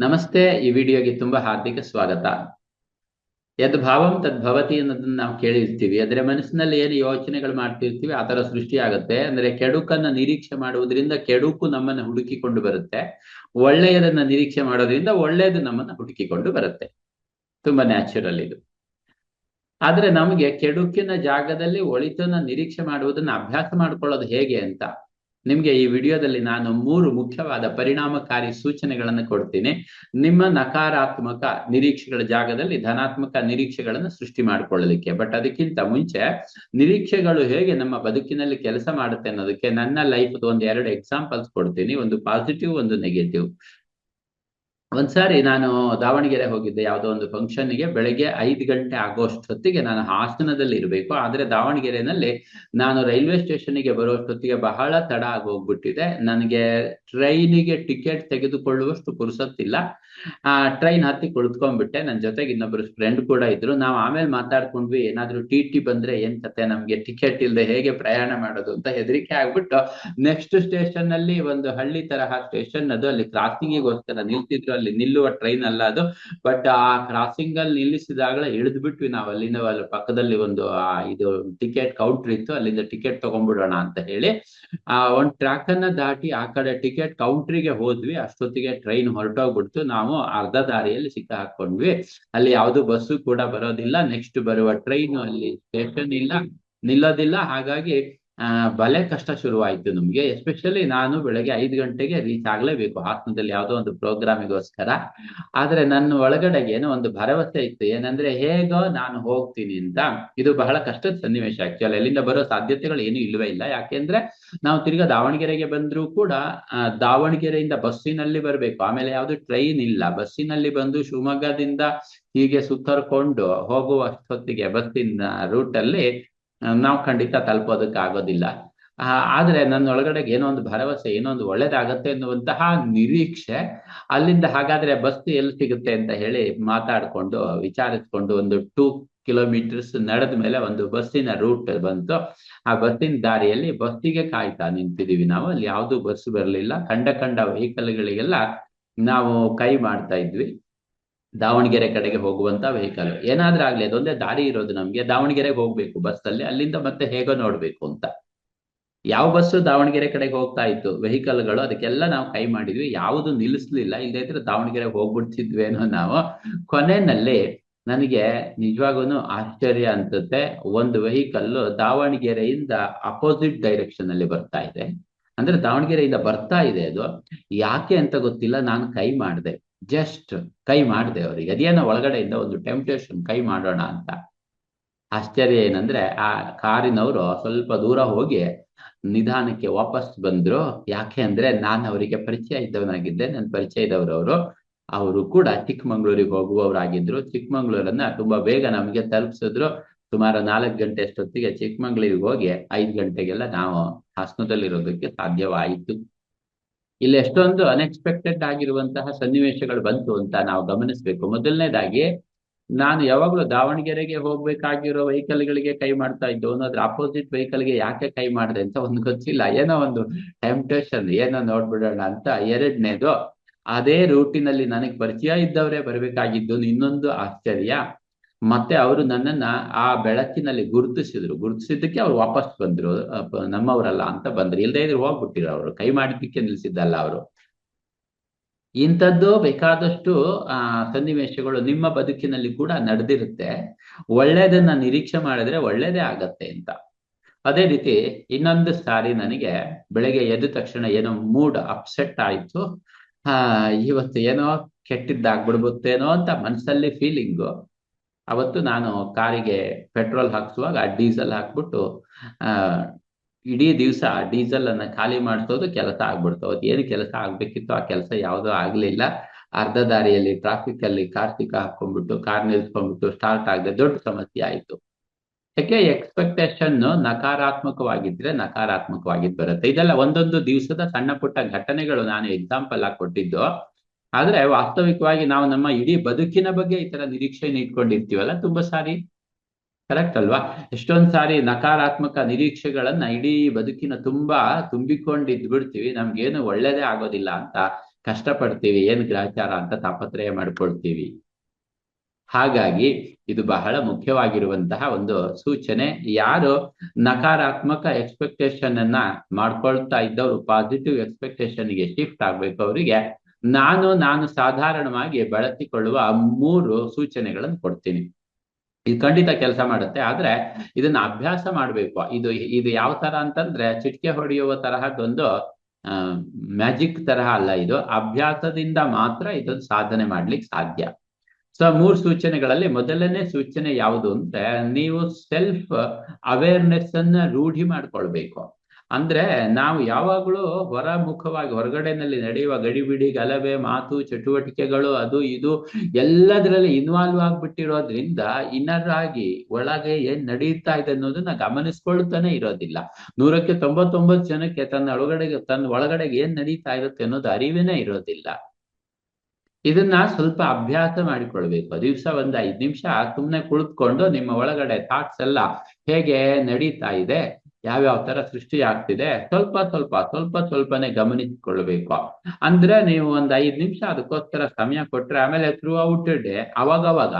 ನಮಸ್ತೆ, ಈ ವಿಡಿಯೋಗೆ ತುಂಬಾ ಹಾರ್ದಿಕ ಸ್ವಾಗತ. ಯದ್ ಭಾವಂ ತದ್ ಭವತಿ ಅನ್ನೋದನ್ನ ನಾವು ಕೇಳಿರ್ತೀವಿ. ಅಂದ್ರೆ ಮನಸ್ಸಿನಲ್ಲಿ ಏನು ಯೋಚನೆಗಳು ಮಾಡ್ತಿರ್ತೀವಿ, ಆ ತರ ಸೃಷ್ಟಿ ಆಗುತ್ತೆ. ಅಂದ್ರೆ ಕೆಡುಕನ್ನ ನಿರೀಕ್ಷೆ ಮಾಡುವುದರಿಂದ ಕೆಡುಕು ನಮ್ಮನ್ನ ಹುಡುಕಿಕೊಂಡು ಬರುತ್ತೆ. ಒಳ್ಳೆಯದನ್ನ ನಿರೀಕ್ಷೆ ಮಾಡೋದ್ರಿಂದ ಒಳ್ಳೆಯದು ನಮ್ಮನ್ನ ಹುಡುಕಿಕೊಂಡು ಬರುತ್ತೆ. ತುಂಬಾ ನ್ಯಾಚುರಲ್ ಇದು. ಆದ್ರೆ ನಮಗೆ ಕೆಡುಕಿನ ಜಾಗದಲ್ಲಿ ಒಳಿತನ್ನ ನಿರೀಕ್ಷೆ ಮಾಡುವುದನ್ನ ಅಭ್ಯಾಸ ಮಾಡ್ಕೊಳ್ಳೋದು ಹೇಗೆ ಅಂತ ನಿಮ್ಗೆ ಈ ವಿಡಿಯೋದಲ್ಲಿ ನಾನು ಮೂರು ಮುಖ್ಯವಾದ ಪರಿಣಾಮಕಾರಿ ಸೂಚನೆಗಳನ್ನು ಕೊಡ್ತೀನಿ. ನಿಮ್ಮ ನಕಾರಾತ್ಮಕ ನಿರೀಕ್ಷೆಗಳ ಜಾಗದಲ್ಲಿ ಧನಾತ್ಮಕ ನಿರೀಕ್ಷೆಗಳನ್ನು ಸೃಷ್ಟಿ ಮಾಡ್ಕೊಳ್ಳಲಿಕ್ಕೆ. ಬಟ್ ಅದಕ್ಕಿಂತ ಮುಂಚೆ ನಿರೀಕ್ಷೆಗಳು ಹೇಗೆ ನಮ್ಮ ಬದುಕಿನಲ್ಲಿ ಕೆಲಸ ಮಾಡುತ್ತೆ ಅನ್ನೋದಕ್ಕೆ ನನ್ನ ಲೈಫ್ ಒಂದು ಎರಡು ಎಕ್ಸಾಂಪಲ್ಸ್ ಕೊಡ್ತೀನಿ. ಒಂದು ಪಾಸಿಟಿವ್ ಒಂದು ನೆಗೆಟಿವ್ ಒಂದ್ಸಾರಿ ನಾನು ದಾವಣಗೆರೆ ಹೋಗಿದ್ದೆ, ಯಾವುದೋ ಒಂದು ಫಂಕ್ಷನ್ಗೆ. ಬೆಳಗ್ಗೆ ಐದು ಗಂಟೆ ಆಗೋಷ್ಟೊತ್ತಿಗೆ ನಾನು ಹಾಸನದಲ್ಲಿ ಇರಬೇಕು. ಆದರೆ ದಾವಣಗೆರೆನಲ್ಲಿ ನಾನು ರೈಲ್ವೆ ಸ್ಟೇಷನ್ಗೆ ಬರೋಷ್ಟೊತ್ತಿಗೆ ಬಹಳ ತಡ ಆಗೋಗ್ಬಿಟ್ಟಿದೆ. ನನಗೆ ಟ್ರೈನಿಗೆ ಟಿಕೆಟ್ ತೆಗೆದುಕೊಳ್ಳುವಷ್ಟು ಪುರುಸತ್ತಿಲ್ಲ. ಆ, ಟ್ರೈನ್ ಹತ್ತಿ ಕುಳಿತ್ಕೊಂಡ್ಬಿಟ್ಟೆ. ನನ್ನ ಜೊತೆಗೆ ಇನ್ನೊಬ್ರು ಫ್ರೆಂಡ್ ಕೂಡ ಇದ್ರು. ನಾವು ಆಮೇಲೆ ಮಾತಾಡ್ಕೊಂಡ್ವಿ, ಏನಾದ್ರು ಟಿ ಟಿ ಬಂದ್ರೆ ಏನ್ ಕತೆ, ನಮ್ಗೆ ಟಿಕೆಟ್ ಇಲ್ಲದೆ ಹೇಗೆ ಪ್ರಯಾಣ ಮಾಡೋದು ಅಂತ ಹೆದರಿಕೆ ಆಗ್ಬಿಟ್ಟು, ನೆಕ್ಸ್ಟ್ ಸ್ಟೇಷನ್ ಅಲ್ಲಿ ಒಂದು ಹಳ್ಳಿ ತರಹ ಸ್ಟೇಷನ್ ಅದು, ಅಲ್ಲಿ ಕ್ರಾಸಿಂಗಿಗೋಸ್ಕರ ನಿಲ್ತಿದ್ರು. ಅಲ್ಲಿ ನಿಲ್ಲುವ ಟ್ರೈನ್ ಅಲ್ಲ ಅದು. ಬಟ್ ಆ ಕ್ರಾಸಿಂಗ್ ಅಲ್ಲಿ ನಿಲ್ಲಿಸಿದಾಗಲೇ ಇಳಿದು ಬಿಟ್ವಿ ನಾವು. ಅಲ್ಲಿಂದ ಅಲ್ಲಿ ಪಕ್ಕದಲ್ಲಿ ಒಂದು ಇದು ಟಿಕೆಟ್ ಕೌಂಟರ್ ಇತ್ತು. ಅಲ್ಲಿಂದ ಟಿಕೆಟ್ ತಗೊಂಡ್ಬಿಡೋಣ ಅಂತ ಹೇಳಿ, ಆ, ಒಂದ್ ಟ್ರ್ಯಾಕ್ ಅನ್ನ ದಾಟಿ ಆ ಕಡೆ ಟಿಕೆಟ್ ಕೌಂಟ್ರಿಗೆ ಹೋದ್ವಿ. ಅಷ್ಟೊತ್ತಿಗೆ ಟ್ರೈನ್ ಹೊರಟೋಗ್ಬಿಡ್ತು. ನಾವು ಅರ್ಧ ದಾರಿಯಲ್ಲಿ ಸಿಕ್ಕ ಹಾಕೊಂಡ್ವಿ ಅಲ್ಲಿ ಯಾವ್ದು ಬಸ್ಸು ಕೂಡ ಬರೋದಿಲ್ಲ. ನೆಕ್ಸ್ಟ್ ಬರುವ ಟ್ರೈನ್ ಅಲ್ಲಿ ಸ್ಟೇಷನ್ ಇಲ್ಲ, ನಿಲ್ಲೋದಿಲ್ಲ. ಹಾಗಾಗಿ ಬಲೆ ಕಷ್ಟ ಶುರುವಾಯಿತು ನಮ್ಗೆ. ಎಸ್ಪೆಷಲಿ ನಾನು ಬೆಳಗ್ಗೆ ಐದು ಗಂಟೆಗೆ ರೀಚ್ ಆಗ್ಲೇಬೇಕು. ಹಾಸನದಲ್ಲಿ ಯಾವುದೋ ಒಂದು ಪ್ರೋಗ್ರಾಮಿಗೋಸ್ಕರ. ಆದ್ರೆ ನನ್ನ ಒಳಗಡೆ ಏನೋ ಒಂದು ಭರವಸೆ ಇತ್ತು. ಏನಂದ್ರೆ, ಹೇಗೋ ನಾನು ಹೋಗ್ತೀನಿ ಅಂತ. ಇದು ಬಹಳ ಕಷ್ಟದ ಸನ್ನಿವೇಶ ಆಕ್ಚುಲಿ ಅಲ್ಲಿಂದ ಬರೋ ಸಾಧ್ಯತೆಗಳು ಏನು ಇಲ್ವೇ ಇಲ್ಲ. ಯಾಕೆಂದ್ರೆ, ನಾವು ತಿರ್ಗಾ ದಾವಣಗೆರೆಗೆ ಬಂದ್ರೂ ಕೂಡ ದಾವಣಗೆರೆಯಿಂದ ಬಸ್ಸಿನಲ್ಲಿ ಬರ್ಬೇಕು. ಆಮೇಲೆ ಯಾವ್ದು ಟ್ರೈನ್ ಇಲ್ಲ. ಬಸ್ಸಿನಲ್ಲಿ ಬಂದು ಶಿವಮೊಗ್ಗದಿಂದ ಹೀಗೆ ಸುತ್ತರ್ಕೊಂಡು ಹೋಗುವಷ್ಟೊತ್ತಿಗೆ ಬಸ್ಸಿನ ರೂಟ್ ಅಲ್ಲಿ ನಾವು ಖಂಡಿತ ತಲುಪೋದಕ್ಕೆ ಆಗೋದಿಲ್ಲ ಆದ್ರೆ ನನ್ನ ಒಳಗಡೆಗೆ ಏನೋ ಒಂದು ಭರವಸೆ, ಏನೋ ಒಂದು ಒಳ್ಳೇದಾಗತ್ತೆ ಎನ್ನುವಂತಹ ನಿರೀಕ್ಷೆ ಅಲ್ಲಿಂದ ಹಾಗಾದ್ರೆ ಬಸ್ ಎಲ್ಲಿ ಸಿಗುತ್ತೆ ಅಂತ ಹೇಳಿ ಮಾತಾಡ್ಕೊಂಡು, ವಿಚಾರಿಸ್ಕೊಂಡು ಒಂದು ಟೂ ಕಿಲೋಮೀಟರ್ಸ್ ನಡೆದ ಮೇಲೆ ಒಂದು ಬಸ್ಸಿನ ರೂಟ್ ಬಂತು. ಆ ಬಸ್ಸಿನ ದಾರಿಯಲ್ಲಿ ಬಸ್ಸಿಗೆ ಕಾಯ್ತಾ ನಿಂತಿದೀವಿ ನಾವು. ಅಲ್ಲಿ ಯಾವುದು ಬಸ್ ಬರಲಿಲ್ಲ. ಕಂಡ ಕಂಡ ವೆಹಿಕಲ್ಗಳಿಗೆಲ್ಲ ನಾವು ಕೈ ಮಾಡ್ತಾ ಇದ್ವಿ. ದಾವಣಗೆರೆ ಕಡೆಗೆ ಹೋಗುವಂತ ವೆಹಿಕಲ್ ಏನಾದ್ರೂ ಆಗ್ಲಿ, ಅದೊಂದೇ ದಾರಿ ಇರೋದು ನಮ್ಗೆ. ದಾವಣಗೆರೆಗೆ ಹೋಗ್ಬೇಕು ಬಸ್ ಅಲ್ಲಿ. ಅಲ್ಲಿಂದ ಮತ್ತೆ ಹೇಗೋ ನೋಡ್ಬೇಕು ಅಂತ. ಯಾವ ಬಸ್ಸು ದಾವಣಗೆರೆ ಕಡೆಗೆ ಹೋಗ್ತಾ ಇತ್ತು? ವೆಹಿಕಲ್ಗಳು ಅದಕ್ಕೆಲ್ಲ ನಾವು ಕೈ ಮಾಡಿದ್ವಿ. ಯಾವುದು ನಿಲ್ಲಿಸ್ಲಿಲ್ಲ ಇಲ್ಲದೇ ಇದ್ರೆ ದಾವಣಗೆರೆಗೆ ಹೋಗ್ಬಿಡ್ತಿದ್ವೇನೋ ನಾವು. ಕೊನೆಯಲ್ಲಿ ನನಗೆ ನಿಜವಾಗೂ ಆಶ್ಚರ್ಯ ಅನ್ಸುತ್ತೆ. ಒಂದು ವೆಹಿಕಲ್ ದಾವಣಗೆರೆಯಿಂದ ಅಪೋಸಿಟ್ ಡೈರೆಕ್ಷನ್ ಅಲ್ಲಿ ಬರ್ತಾ ಇದೆ. ಅಂದ್ರೆ ದಾವಣಗೆರೆಯಿಂದ ಬರ್ತಾ ಇದೆ ಅದು. ಯಾಕೆ ಅಂತ ಗೊತ್ತಿಲ್ಲ. ನಾನು ಕೈ ಮಾಡಿದೆ. ಜಸ್ಟ್ ಕೈ ಮಾಡಿದೆ ಅವರಿಗೆ. ಅದೇನೋ ಒಳಗಡೆಯಿಂದ ಒಂದು ಟೆಂಪ್ಟೇಷನ್ ಕೈ ಮಾಡೋಣ ಅಂತ. ಆಶ್ಚರ್ಯ ಏನಂದ್ರೆ, ಆ ಕಾರಿನವರು ಸ್ವಲ್ಪ ದೂರ ಹೋಗಿ ನಿಧಾನಕ್ಕೆ ವಾಪಸ್ ಬಂದ್ರು. ಯಾಕೆ ಅಂದ್ರೆ, ನಾನು ಅವರಿಗೆ ಪರಿಚಯ ಇದ್ದವನಾಗಿದ್ದೆ. ನನ್ನ ಪರಿಚಯ ಇದ್ದವರವರು ಅವರು ಕೂಡ ಚಿಕ್ಕಮಂಗ್ಳೂರಿಗೆ ಹೋಗುವವರಾಗಿದ್ರು. ಚಿಕ್ಕಮಂಗ್ಳೂರನ್ನ ತುಂಬಾ ಬೇಗ ನಮಗೆ ತಲುಪಿಸಿದ್ರು. ಸುಮಾರು ನಾಲ್ಕು ಗಂಟೆ ಅಷ್ಟೊತ್ತಿಗೆ ಚಿಕ್ಕಮಂಗ್ಳೂರಿಗೆ ಹೋಗಿ ಐದು ಗಂಟೆಗೆಲ್ಲ ನಾವು ಹಾಸನದಲ್ಲಿರೋದಕ್ಕೆ ಸಾಧ್ಯವಾಯಿತು. ಇಲ್ಲಿ ಎಷ್ಟೊಂದು ಅನ್ಎಕ್ಸ್ಪೆಕ್ಟೆಡ್ ಆಗಿರುವಂತಹ ಸನ್ನಿವೇಶಗಳು ಬಂತು ಅಂತ ನಾವು ಗಮನಿಸಬೇಕು. ಮೊದಲನೇದಾಗಿ, ನಾನು ಯಾವಾಗಲೂ ದಾವಣಗೆರೆಗೆ ಹೋಗ್ಬೇಕಾಗಿರೋ ವೆಹಿಕಲ್ಗಳಿಗೆ ಕೈ ಮಾಡ್ತಾ ಇದ್ದು. ಅನ್ನೋದ್ರ ಅಪೋಸಿಟ್ ವೆಹಿಕಲ್ಗೆ ಯಾಕೆ ಕೈ ಮಾಡಿದೆ ಅಂತ ಒಂದು ಗೊತ್ತಿಲ್ಲ. ಏನೋ ಒಂದು ಟೆಂಪ್ಟೇಷನ್ ಏನೋ ನೋಡ್ಬಿಡೋಣ ಅಂತ. ಎರಡನೇದು, ಅದೇ ರೂಟಿನಲ್ಲಿ ನನಗೆ ಪರಿಚಯ ಇದ್ದವರೇ ಬರಬೇಕಾಗಿದ್ದು. ಇನ್ನೊಂದು ಆಶ್ಚರ್ಯ ಮತ್ತೆ ಅವರು ನನ್ನನ್ನ ಆ ಬೆಳಕಿನಲ್ಲಿ ಗುರುತಿಸಿದ್ರು. ಗುರುತಿಸಿದ್ದಕ್ಕೆ ಅವ್ರು ವಾಪಸ್ ಬಂದ್ರು. ನಮ್ಮವರಲ್ಲ ಅಂತ ಬಂದ್ರು. ಇಲ್ಲದೆ ಇದ್ರೆ ಹೋಗ್ಬಿಟ್ಟಿರೋ ಅವರು. ಕೈ ಮಾಡಿದ್ದಕ್ಕೆ ನಿಲ್ಸಿದ್ದಲ್ಲ ಅವರು. ಇಂಥದ್ದು ಬೇಕಾದಷ್ಟು, ಆ, ಸನ್ನಿವೇಶಗಳು ನಿಮ್ಮ ಬದುಕಿನಲ್ಲಿ ಕೂಡ ನಡೆದಿರುತ್ತೆ. ಒಳ್ಳೇದನ್ನ ನಿರೀಕ್ಷೆ ಮಾಡಿದ್ರೆ ಒಳ್ಳೇದೇ ಆಗತ್ತೆ ಅಂತ. ಅದೇ ರೀತಿ ಇನ್ನೊಂದು ಸಾರಿ ನನಗೆ ಬೆಳಗ್ಗೆ ಎದ್ದ ತಕ್ಷಣ ಏನೋ ಮೂಡ್ ಅಪ್ಸೆಟ್ ಆಯ್ತು. ಆ, ಇವತ್ತು ಏನೋ ಕೆಟ್ಟಿದ್ದಾಗ್ಬಿಡ್ಬೋತ್ತೇನೋ ಅಂತ ಮನಸ್ಸಲ್ಲಿ ಫೀಲಿಂಗು ಅವತ್ತು ನಾನು ಕಾರಿಗೆ ಪೆಟ್ರೋಲ್ ಹಾಕಿಸುವಾಗ ಡೀಸೆಲ್ ಹಾಕ್ಬಿಟ್ಟು ಇಡೀ ದಿವಸ ಡೀಸೆಲ್ ಅನ್ನ ಖಾಲಿ ಮಾಡಿಸೋದು ಕೆಲಸ ಆಗ್ಬಿಡ್ತು. ಅವತ್ತು ಏನು ಕೆಲಸ ಆಗ್ಬೇಕಿತ್ತು ಆ ಕೆಲಸ ಯಾವುದೋ ಆಗ್ಲಿಲ್ಲ. ಅರ್ಧ ದಾರಿಯಲ್ಲಿ ಟ್ರಾಫಿಕ್ ಅಲ್ಲಿ ಕಾರ್ತಿಕ ಹಾಕೊಂಡ್ಬಿಟ್ಟು ಕಾರ್ ನಿಲ್ಸ್ಕೊಂಡ್ಬಿಟ್ಟು ಸ್ಟಾರ್ಟ್ ಆಗದೆ ದೊಡ್ಡ ಸಮಸ್ಯೆ ಆಯ್ತು. ಯಾಕೆ ಎಕ್ಸ್ಪೆಕ್ಟೇಷನ್ ನಕಾರಾತ್ಮಕವಾಗಿದ್ರೆ ನಕಾರಾತ್ಮಕವಾಗಿದ್ದು ಬರುತ್ತೆ. ಇದೆಲ್ಲ ಒಂದೊಂದು ದಿವಸದ ಸಣ್ಣ ಪುಟ್ಟ ಘಟನೆಗಳು ನಾನು ಎಕ್ಸಾಂಪಲ್ ಆಗಿ ಕೊಟ್ಟಿದ್ದು. ಆದ್ರೆ ವಾಸ್ತವಿಕವಾಗಿ ನಾವು ನಮ್ಮ ಇಡೀ ಬದುಕಿನ ಬಗ್ಗೆ ಈ ತರ ನಿರೀಕ್ಷೆಯನ್ನು ಇಟ್ಕೊಂಡಿರ್ತೀವಲ್ಲ, ತುಂಬಾ ಸಾರಿ. ಕರೆಕ್ಟ್ ಅಲ್ವಾ? ಎಷ್ಟೊಂದ್ ಸಾರಿ ನಕಾರಾತ್ಮಕ ನಿರೀಕ್ಷೆಗಳನ್ನ ಇಡೀ ಬದುಕಿನ ತುಂಬಾ ತುಂಬಿಕೊಂಡಿದ್ ಬಿಡ್ತೀವಿ ನಮ್ಗೇನು ಒಳ್ಳೇದೇ ಆಗೋದಿಲ್ಲ ಅಂತ ಕಷ್ಟಪಡ್ತೀವಿ. ಏನ್ ಗ್ರಹಚಾರ ಅಂತ ತಾಪತ್ರಯ ಮಾಡ್ಕೊಳ್ತೀವಿ. ಹಾಗಾಗಿ ಇದು ಬಹಳ ಮುಖ್ಯವಾಗಿರುವಂತಹ ಒಂದು ಸೂಚನೆ. ಯಾರು ನಕಾರಾತ್ಮಕ ಎಕ್ಸ್ಪೆಕ್ಟೇಷನ್ ಅನ್ನ ಮಾಡ್ಕೊಳ್ತಾ ಇದ್ದವರು ಪಾಸಿಟಿವ್ ಎಕ್ಸ್ಪೆಕ್ಟೇಷನ್ಗೆ ಶಿಫ್ಟ್ ಆಗ್ಬೇಕು ಅವರಿಗೆ ನಾನು ನಾನು ಸಾಧಾರಣವಾಗಿ ಬಳಸಿಕೊಳ್ಳುವ ಮೂರು ಸೂಚನೆಗಳನ್ನು ಕೊಡ್ತೀನಿ. ಇದು ಖಂಡಿತ ಕೆಲಸ ಮಾಡುತ್ತೆ, ಆದ್ರೆ ಇದನ್ನ ಅಭ್ಯಾಸ ಮಾಡ್ಬೇಕು. ಇದು ಇದು ಯಾವ ತರ ಅಂತಂದ್ರೆ ಚಿಟಿಕೆ ಹೊಡೆಯುವ ತರಹದೊಂದು ಮ್ಯಾಜಿಕ್ ತರಹ ಅಲ್ಲ ಇದು. ಅಭ್ಯಾಸದಿಂದ ಮಾತ್ರ ಇದೊಂದು ಸಾಧನೆ ಮಾಡ್ಲಿಕ್ಕೆ ಸಾಧ್ಯ. ಸೊ ಮೂರು ಸೂಚನೆಗಳಲ್ಲಿ ಮೊದಲನೇ ಸೂಚನೆ ಯಾವುದು ಅಂದ್ರೆ ನೀವು ಸೆಲ್ಫ್ ಅವೇರ್ನೆಸ್ ಅನ್ನ ರೂಢಿ ಮಾಡ್ಕೊಳ್ಬೇಕು. ಅಂದ್ರೆ ನಾವು ಯಾವಾಗಲೂ ಹೊರಮುಖವಾಗಿ ಹೊರಗಡೆನಲ್ಲಿ ನಡೆಯುವ ಗಡಿಬಿಡಿ, ಗಲಭೆ, ಮಾತು, ಚಟುವಟಿಕೆಗಳು, ಅದು ಇದು ಎಲ್ಲದರಲ್ಲಿ ಇನ್ವಾಲ್ವ್ ಆಗ್ಬಿಟ್ಟಿರೋದ್ರಿಂದ ಇನ್ನರ್ ಆಗಿ ಒಳಗೆ ಏನ್ ನಡೀತಾ ಇದೆ ಅನ್ನೋದನ್ನ ಗಮನಿಸ್ಕೊಳ್ತಾನೆ ಇರೋದಿಲ್ಲ. ನೂರಕ್ಕೆ ತೊಂಬತ್ತೊಂಬತ್ತು ಜನಕ್ಕೆ ತನ್ನ ಒಳಗಡೆಗೆ ತನ್ನ ಒಳಗಡೆಗೆ ಏನ್ ನಡೀತಾ ಇರುತ್ತೆ ಅನ್ನೋದು ಅರಿವೇನೇ ಇರೋದಿಲ್ಲ. ಇದನ್ನ ಸ್ವಲ್ಪ ಅಭ್ಯಾಸ ಮಾಡಿಕೊಳ್ಬೇಕು. ದಿವ್ಸ ಒಂದ್ ಐದ್ ನಿಮಿಷ ಸುಮ್ನೆ ಕುಳಿತುಕೊಂಡು ನಿಮ್ಮ ಒಳಗಡೆ ಥಾಟ್ಸ್ ಎಲ್ಲ ಹೇಗೆ ನಡೀತಾ ಇದೆ? ಯಾವ್ಯಾವ ತರ ಸೃಷ್ಟಿ ಆಗ್ತಿದೆ? ಸ್ವಲ್ಪ ಸ್ವಲ್ಪ ಸ್ವಲ್ಪ ಸ್ವಲ್ಪನೇ ಗಮನಿಸಿಕೊಳ್ಬೇಕು ಅಂದ್ರೆ ನೀವು ಒಂದ್ ಐದ್ ನಿಮಿಷ ಅದಕ್ಕೋಸ್ಕರ ಸಮಯ ಕೊಟ್ರೆ ಆಮೇಲೆ ಥ್ರೂ ಔಟ್ ಡೇ ಅವಾಗವಾಗ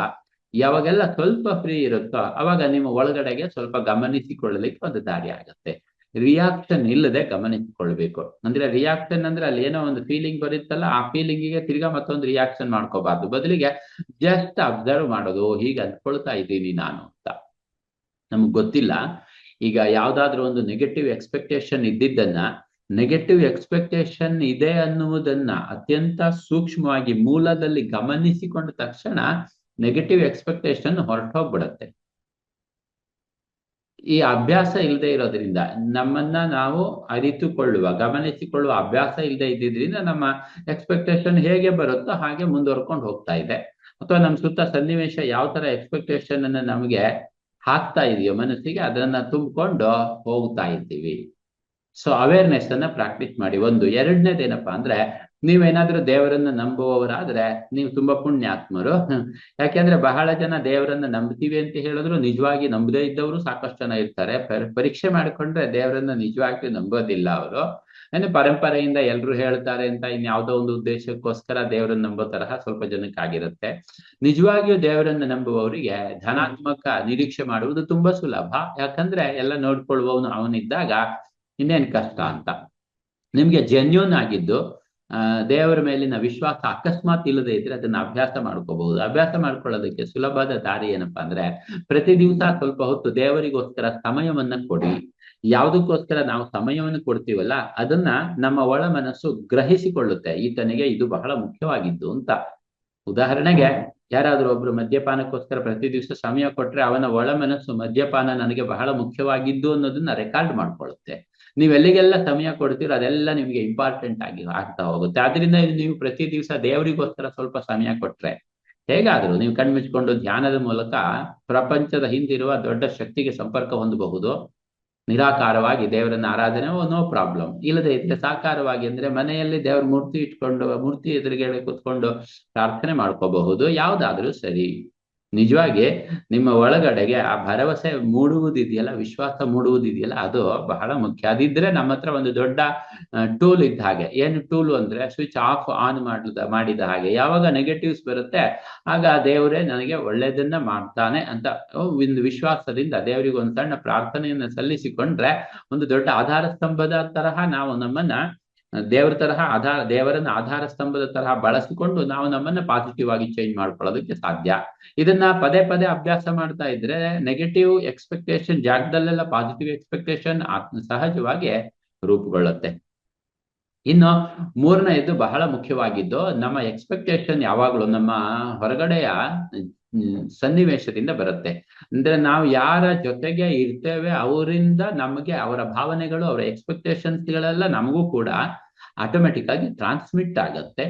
ಯಾವಾಗೆಲ್ಲ ಸ್ವಲ್ಪ ಫ್ರೀ ಇರುತ್ತೋ ಅವಾಗ ನಿಮ್ಮ ಒಳಗಡೆಗೆ ಸ್ವಲ್ಪ ಗಮನಿಸಿಕೊಳ್ಳಲಿಕ್ಕೆ ಒಂದು ದಾರಿ ಆಗುತ್ತೆ. ರಿಯಾಕ್ಷನ್ ಇಲ್ಲದೆ ಗಮನಿಸಿಕೊಳ್ಬೇಕು ಅಂದ್ರೆ ರಿಯಾಕ್ಷನ್ ಅಂದ್ರೆ ಅಲ್ಲಿ ಏನೋ ಒಂದು ಫೀಲಿಂಗ್ ಬರುತ್ತಲ್ಲ, ಆ ಫೀಲಿಂಗಿಗೆ ತಿರ್ಗಾ ಮತ್ತೊಂದು ರಿಯಾಕ್ಷನ್ ಮಾಡ್ಕೋಬಾರ್ದು. ಬದಲಿಗೆ ಜಸ್ಟ್ ಅಬ್ಸರ್ವ್ ಮಾಡೋದು, ಹೀಗೆ ಅಂದ್ಕೊಳ್ತಾ ಇದ್ದೀನಿ ನಾನು ಅಂತ. ನಮ್ಗೆ ಗೊತ್ತಿಲ್ಲ. ಈಗ ಯಾವ್ದಾದ್ರು ಒಂದು ನೆಗೆಟಿವ್ ಎಕ್ಸ್ಪೆಕ್ಟೇಷನ್ ಇದ್ದಿದ್ದನ್ನ ನೆಗೆಟಿವ್ ಎಕ್ಸ್ಪೆಕ್ಟೇಷನ್ ಇದೆ ಅನ್ನುವುದನ್ನ ಅತ್ಯಂತ ಸೂಕ್ಷ್ಮವಾಗಿ ಮೂಲದಲ್ಲಿ ಗಮನಿಸಿಕೊಂಡ ತಕ್ಷಣ ನೆಗೆಟಿವ್ ಎಕ್ಸ್ಪೆಕ್ಟೇಷನ್ ಹೊರಟೋಗ್ಬಿಡತ್ತೆ. ಈ ಅಭ್ಯಾಸ ಇಲ್ಲದೆ ಇರೋದ್ರಿಂದ ನಮ್ಮನ್ನ ನಾವು ಅರಿತುಕೊಳ್ಳುವ, ಗಮನಿಸಿಕೊಳ್ಳುವ ಅಭ್ಯಾಸ ಇಲ್ಲದೆ ಇದ್ದಿದ್ರಿಂದ ನಮ್ಮ ಎಕ್ಸ್ಪೆಕ್ಟೇಷನ್ ಹೇಗೆ ಬರುತ್ತೋ ಹಾಗೆ ಮುಂದುವರ್ಕೊಂಡು ಹೋಗ್ತಾ ಇದೆ. ಅಥವಾ ನಮ್ಮ ಸುತ್ತ ಸನ್ನಿವೇಶ ಯಾವ ತರ ಎಕ್ಸ್ಪೆಕ್ಟೇಷನ್ ಅನ್ನ ನಮಗೆ ಹಾಕ್ತಾ ಇದೆಯೋ ಮನಸ್ಸಿಗೆ, ಅದನ್ನ ತುಂಬಿಕೊಂಡು ಹೋಗ್ತಾ ಇದ್ದೀವಿ ಸೊ ಅವೇರ್ನೆಸ್ ಅನ್ನ ಪ್ರಾಕ್ಟೀಸ್ ಮಾಡಿ. ಒಂದು ಎರಡನೇದೇನಪ್ಪಾ ಅಂದ್ರೆ, ನೀವೇನಾದ್ರೂ ದೇವರನ್ನ ನಂಬುವವರಾದ್ರೆ, ನೀವು ತುಂಬಾ ಪುಣ್ಯಾತ್ಮರು. ಯಾಕೆಂದ್ರೆ ಬಹಳ ಜನ ದೇವರನ್ನ ನಂಬ್ತೀವಿ ಅಂತ ಹೇಳಿದ್ರು, ನಿಜವಾಗಿ ನಂಬದೇ ಇದ್ದವರು ಸಾಕಷ್ಟು ಜನ ಇರ್ತಾರೆ. ಪರೀಕ್ಷೆ ಮಾಡಿಕೊಂಡ್ರೆ ದೇವರನ್ನ ನಿಜವಾಗಿ ನಂಬೋದಿಲ್ಲ ಅವರು. ಅಂದ್ರೆ ಪರಂಪರೆಯಿಂದ ಎಲ್ರು ಹೇಳ್ತಾರೆ ಅಂತ ಇನ್ಯಾವುದೋ ಒಂದು ಉದ್ದೇಶಕ್ಕೋಸ್ಕರ ದೇವರನ್ನ ನಂಬೋ ತರಹ ಸ್ವಲ್ಪ ಜನಕ್ಕಾಗಿರುತ್ತೆ. ನಿಜವಾಗಿಯೂ ದೇವರನ್ನ ನಂಬುವವರಿಗೆ ಧನಾತ್ಮಕ ನಿರೀಕ್ಷೆ ಮಾಡುವುದು ತುಂಬಾ ಸುಲಭ. ಯಾಕಂದ್ರೆ ಎಲ್ಲ ನೋಡ್ಕೊಳ್ಳುವವನು ಅವನಿದ್ದಾಗ ಇನ್ನೇನ್ ಕಷ್ಟ ಅಂತ. ನಿಮ್ಗೆ ಜೆನ್ಯೂನ್ ಆಗಿದ್ದು ದೇವರ ಮೇಲಿನ ವಿಶ್ವಾಸ ಅಕಸ್ಮಾತ್ ಇಲ್ಲದೆ ಇದ್ರೆ ಅದನ್ನ ಅಭ್ಯಾಸ ಮಾಡ್ಕೋಬಹುದು. ಅಭ್ಯಾಸ ಮಾಡ್ಕೊಳ್ಳೋದಕ್ಕೆ ಸುಲಭದ ದಾರಿ ಏನಪ್ಪಾ ಅಂದ್ರೆ ಪ್ರತಿ ದಿವಸ ಸ್ವಲ್ಪ ಹೊತ್ತು ದೇವರಿಗೋಸ್ಕರ ಸಮಯವನ್ನ ಕೊಡಿ. ಯಾವುದಕ್ಕೋಸ್ಕರ ನಾವು ಸಮಯವನ್ನು ಕೊಡ್ತೀವಲ್ಲ, ಅದನ್ನ ನಮ್ಮ ಒಳ ಮನಸ್ಸು ಗ್ರಹಿಸಿಕೊಳ್ಳುತ್ತೆ. ಈತನಿಗೆ ಇದು ಬಹಳ ಮುಖ್ಯವಾಗಿದ್ದು ಅಂತ. ಉದಾಹರಣೆಗೆ, ಯಾರಾದ್ರೂ ಒಬ್ರು ಮದ್ಯಪಾನಕ್ಕೋಸ್ಕರ ಪ್ರತಿ ದಿವಸ ಸಮಯ ಕೊಟ್ರೆ ಅವನ ಒಳ ಮನಸ್ಸು ಮದ್ಯಪಾನ ನನಗೆ ಬಹಳ ಮುಖ್ಯವಾಗಿದ್ದು ಅನ್ನೋದನ್ನ ರೆಕಾರ್ಡ್ ಮಾಡ್ಕೊಳ್ಳುತ್ತೆ. ನೀವು ಎಲ್ಲಿಗೆಲ್ಲ ಸಮಯ ಕೊಡ್ತೀರೋ ಅದೆಲ್ಲ ನಿಮ್ಗೆ ಇಂಪಾರ್ಟೆಂಟ್ ಆಗಿ ಆಗ್ತಾ ಹೋಗುತ್ತೆ. ಆದ್ರಿಂದ ನೀವು ಪ್ರತಿ ದಿವಸ ದೇವರಿಗೋಸ್ಕರ ಸ್ವಲ್ಪ ಸಮಯ ಕೊಟ್ರೆ ಹೇಗಾದ್ರೂ ನೀವು ಕಣ್ಮಿಚ್ಕೊಂಡು ಧ್ಯಾನದ ಮೂಲಕ ಪ್ರಪಂಚದ ಹಿಂದಿರುವ ದೊಡ್ಡ ಶಕ್ತಿಗೆ ಸಂಪರ್ಕ ಹೊಂದಬಹುದು. ನಿರಾಕಾರವಾಗಿ ದೇವರನ್ನ ಆರಾಧನೆ ನೋ ಪ್ರಾಬ್ಲಮ್. ಇಲ್ಲದೆ ಇದ್ರೆ ಸಾಕಾರವಾಗಿ ಅಂದ್ರೆ ಮನೆಯಲ್ಲಿ ದೇವರ ಮೂರ್ತಿ ಇಟ್ಕೊಂಡು, ಮೂರ್ತಿ ಎದುರುಗಡೆ ಕೂತ್ಕೊಂಡು ಪ್ರಾರ್ಥನೆ ಮಾಡ್ಕೋಬಹುದು. ಯಾವ್ದಾದ್ರೂ ಸರಿ. ನಿಜವಾಗಿ ನಿಮ್ಮ ಒಳಗಡೆಗೆ ಆ ಭರವಸೆ ಮೂಡುವುದಿದೆಯಲ್ಲ, ವಿಶ್ವಾಸ ಮೂಡುವುದಿದೆಯಲ್ಲ, ಅದು ಬಹಳ ಮುಖ್ಯ. ಅದಿದ್ರೆ ನಮ್ಮ ಹತ್ರ ಒಂದು ದೊಡ್ಡ ಟೂಲ್ ಇದ್ದ ಹಾಗೆ. ಏನು ಟೂಲ್ ಅಂದ್ರೆ ಸ್ವಿಚ್ ಆಫ್ ಆನ್ ಮಾಡಿದ ಮಾಡಿದ ಹಾಗೆ. ಯಾವಾಗ ನೆಗೆಟಿವ್ಸ್ ಬರುತ್ತೆ, ಆಗ ಆ ದೇವರೇ ನನಗೆ ಒಳ್ಳೇದನ್ನ ಮಾಡ್ತಾನೆ ಅಂತ ಒಂದು ವಿಶ್ವಾಸದಿಂದ ದೇವರಿಗೆ ಒಂದು ಸಣ್ಣ ಪ್ರಾರ್ಥನೆಯನ್ನ ಸಲ್ಲಿಸಿಕೊಂಡ್ರೆ ಒಂದು ದೊಡ್ಡ ಆಧಾರ ಸ್ತಂಭದ ತರಹ ನಾವು ನಮ್ಮನ್ನ ದೇವರ ತರಹ ಆಧಾರ, ದೇವರನ್ನ ಆಧಾರ ಸ್ತಂಭದ ತರಹ ಬಳಸಿಕೊಂಡು ನಾವು ನಮ್ಮನ್ನ ಪಾಸಿಟಿವ್ ಆಗಿ ಚೇಂಜ್ ಮಾಡ್ಕೊಳ್ಳೋದಕ್ಕೆ ಸಾಧ್ಯ. ಇದನ್ನ ಪದೇ ಪದೇ ಅಭ್ಯಾಸ ಮಾಡ್ತಾ ಇದ್ರೆ ನೆಗೆಟಿವ್ ಎಕ್ಸ್ಪೆಕ್ಟೇಷನ್ ಜಾಗದಲ್ಲೆಲ್ಲ ಪಾಸಿಟಿವ್ ಎಕ್ಸ್ಪೆಕ್ಟೇಷನ್ ಸಹಜವಾಗಿ ರೂಪುಗೊಳ್ಳುತ್ತೆ. ಇನ್ನು ಮೂರನೆಯದು ಬಹಳ ಮುಖ್ಯವಾಗಿದ್ದು ನಮ್ಮ ಎಕ್ಸ್ಪೆಕ್ಟೇಷನ್ ಯಾವಾಗಲೂ ನಮ್ಮ ಹೊರಗಡೆಯ ಸನ್ನಿವೇಶದಿಂದ ಬರುತ್ತೆ. ಅಂದ್ರೆ ನಾವು ಯಾರ ಜೊತೆಗೆ ಇರ್ತೇವೆ ಅವರಿಂದ ನಮಗೆ ಅವರ ಭಾವನೆಗಳು, ಅವರ ಎಕ್ಸ್ಪೆಕ್ಟೇಷನ್ಸ್ಗಳೆಲ್ಲ ನಮಗೂ ಕೂಡ ಆಟೋಮೆಟಿಕ್ ಆಗಿ ಟ್ರಾನ್ಸ್ಮಿಟ್ ಆಗತ್ತೆ.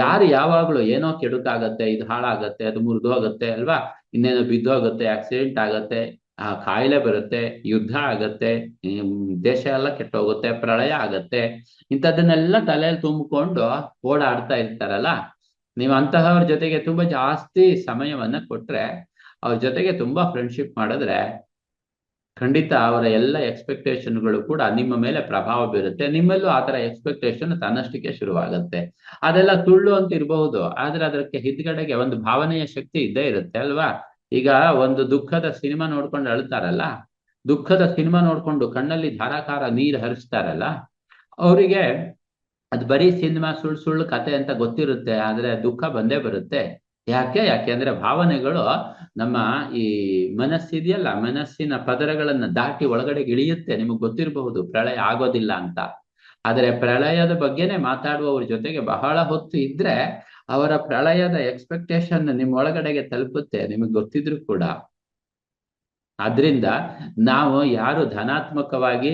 ಯಾರು ಯಾವಾಗ್ಲೂ ಏನೋ ಕೆಡುಕಾಗತ್ತೆ, ಇದು ಹಾಳಾಗತ್ತೆ, ಅದು ಮುರಿದು ಹೋಗುತ್ತೆ ಅಲ್ವಾ? ಇನ್ನೇನೋ ಬಿದ್ದೋಗುತ್ತೆ ಆಕ್ಸಿಡೆಂಟ್ ಆಗತ್ತೆ, ಆ ಕಾಯಿಲೆ ಬರುತ್ತೆ, ಯುದ್ಧ ಆಗತ್ತೆ ದೇಶ ಎಲ್ಲ ಕೆಟ್ಟೋಗುತ್ತೆ, ಪ್ರಳಯ ಆಗತ್ತೆ. ಇಂಥದ್ದನ್ನೆಲ್ಲ ತಲೆಯಲ್ಲಿ ತುಂಬಿಕೊಂಡು ಓಡಾಡ್ತಾ ಇರ್ತಾರಲ್ಲ? ನೀವು ಅಂತಹವ್ರ ಜೊತೆಗೆ ತುಂಬಾ ಜಾಸ್ತಿ ಸಮಯವನ್ನ ಕೊಟ್ರೆ ಅವ್ರ ಜೊತೆಗೆ ತುಂಬಾ ಫ್ರೆಂಡ್ಶಿಪ್ ಮಾಡಿದ್ರೆ ಖಂಡಿತ ಅವರ ಎಲ್ಲ ಎಕ್ಸ್ಪೆಕ್ಟೇಷನ್ಗಳು ಕೂಡ ನಿಮ್ಮ ಮೇಲೆ ಪ್ರಭಾವ ಬೀರುತ್ತೆ. ನಿಮ್ಮಲ್ಲೂ ಆ ತರ ಎಕ್ಸ್ಪೆಕ್ಟೇಷನ್ ತನ್ನಷ್ಟಕ್ಕೆ ಶುರುವಾಗುತ್ತೆ. ಅದೆಲ್ಲ ತುಳ್ಳು ಅಂತ ಇರಬಹುದು, ಆದ್ರೆ ಅದಕ್ಕೆ ಹಿಂದ್ಗಡೆಗೆ ಒಂದು ಭಾವನೆಯ ಶಕ್ತಿ ಇದ್ದೇ ಇರುತ್ತೆ ಅಲ್ವಾ? ಈಗ ಒಂದು ದುಃಖದ ಸಿನಿಮಾ ನೋಡ್ಕೊಂಡು ಅಳ್ತಾರಲ್ಲ, ದುಃಖದ ಸಿನಿಮಾ ನೋಡ್ಕೊಂಡು ಕಣ್ಣಲ್ಲಿ ಧಾರಾಕಾರ ನೀರು ಹರಿಸ್ತಾರಲ್ಲ, ಅವರಿಗೆ ಅದು ಬರೀ ಸಿನಿಮಾ ಸುಳ್ಳು ಸುಳ್ಳು ಕತೆ ಅಂತ ಗೊತ್ತಿರುತ್ತೆ, ಆದ್ರೆ ದುಃಖ ಬಂದೇ ಬರುತ್ತೆ. ಯಾಕೆ? ಯಾಕೆ ಅಂದ್ರೆ ಭಾವನೆಗಳು ನಮ್ಮ ಈ ಮನಸ್ಸಿದೆಯಲ್ಲ, ಮನಸ್ಸಿನ ಪದರಗಳನ್ನ ದಾಟಿ ಒಳಗಡೆ ಇಳಿಯುತ್ತೆ. ನಿಮಗೆ ಗೊತ್ತಿರಬಹುದು, ಪ್ರಳಯ ಆಗೋದಿಲ್ಲ ಅಂತ. ಆದ್ರೆ ಪ್ರಳಯದ ಬಗ್ಗೆನೆ ಮಾತಾಡುವವ್ರ ಜೊತೆಗೆ ಬಹಳ ಹೊತ್ತು ಇದ್ರೆ ಅವರ ಪ್ರಳಯದ ಎಕ್ಸ್ಪೆಕ್ಟೇಷನ್ ನಿಮ್ಮ ಒಳಗಡೆಗೆ ತಲುಪುತ್ತೆ, ನಿಮಗೆ ಗೊತ್ತಿದ್ರು ಕೂಡ. ಆದ್ರಿಂದ ನಾವು ಯಾರು ಧನಾತ್ಮಕವಾಗಿ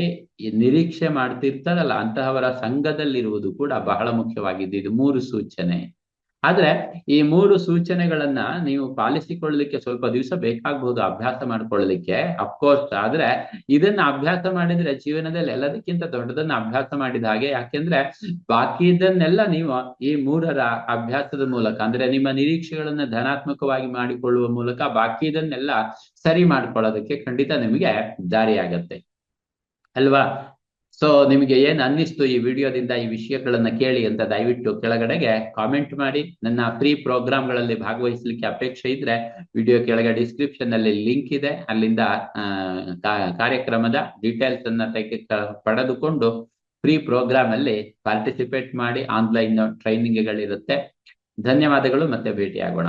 ನಿರೀಕ್ಷೆ ಮಾಡ್ತಿರ್ತಾರಲ್ಲ ಅಂತಹವರ ಸಂಘದಲ್ಲಿರುವುದು ಕೂಡ ಬಹಳ ಮುಖ್ಯವಾಗಿದ್ದು ಇದು ಮೂರು ಸೂಚನೆ. ಆದ್ರೆ ಈ ಮೂರು ಸೂಚನೆಗಳನ್ನ ನೀವು ಪಾಲಿಸಿಕೊಳ್ಳಲಿಕ್ಕೆ ಸ್ವಲ್ಪ ದಿವಸ ಬೇಕಾಗಬಹುದು ಅಭ್ಯಾಸ ಮಾಡ್ಕೊಳ್ಳಲಿಕ್ಕೆ ಅಫ್ಕೋರ್ಸ್ ಆದ್ರೆ ಇದನ್ನ ಅಭ್ಯಾಸ ಮಾಡಿದ್ರೆ ಜೀವನದಲ್ಲಿ ಎಲ್ಲದಕ್ಕಿಂತ ದೊಡ್ಡದನ್ನ ಅಭ್ಯಾಸ ಮಾಡಿದ ಹಾಗೆ. ಯಾಕೆಂದ್ರೆ ಬಾಕಿ ಇದನ್ನೆಲ್ಲ ನೀವು ಈ ಮೂರರ ಅಭ್ಯಾಸದ ಮೂಲಕ, ಅಂದ್ರೆ ನಿಮ್ಮ ನಿರೀಕ್ಷೆಗಳನ್ನ ಧನಾತ್ಮಕವಾಗಿ ಮಾಡಿಕೊಳ್ಳುವ ಮೂಲಕ ಬಾಕಿ ಇದನ್ನೆಲ್ಲ ಸರಿ ಮಾಡ್ಕೊಳ್ಳೋದಕ್ಕೆ ಖಂಡಿತ ನಿಮಗೆ ದಾರಿಯಾಗತ್ತೆ. ಅಲ್ವಾ? ಸೊ ನಿಮಗೆ ಏನ್ ಅನ್ನಿಸ್ತು ಈ ವಿಡಿಯೋದಿಂದ ಈ ವಿಷಯಗಳನ್ನ ಕೇಳಿ ಅಂತ ದಯವಿಟ್ಟು ಕೆಳಗಡೆಗೆ ಕಾಮೆಂಟ್ ಮಾಡಿ. ನನ್ನ ಫ್ರೀ ಪ್ರೋಗ್ರಾಮ್ಗಳಲ್ಲಿ ಭಾಗವಹಿಸಲಿಕ್ಕೆ ಅಪೇಕ್ಷೆ ಇದ್ರೆ ವಿಡಿಯೋ ಕೆಳಗೆ ಡಿಸ್ಕ್ರಿಪ್ಷನ್ನಲ್ಲಿ ಲಿಂಕ್ ಇದೆ. ಅಲ್ಲಿಂದ ಕಾರ್ಯಕ್ರಮದ ಡೀಟೇಲ್ಸ್ ಅನ್ನ ತೆಗೆ ಪಡೆದುಕೊಂಡು ಫ್ರೀ ಪ್ರೋಗ್ರಾಮ್ ಅಲ್ಲಿ ಪಾರ್ಟಿಸಿಪೇಟ್ ಮಾಡಿ ಆನ್ಲೈನ್ ಟ್ರೈನಿಂಗ್ಗಳಿರುತ್ತೆ ಧನ್ಯವಾದಗಳು ಮತ್ತೆ ಭೇಟಿಯಾಗೋಣ.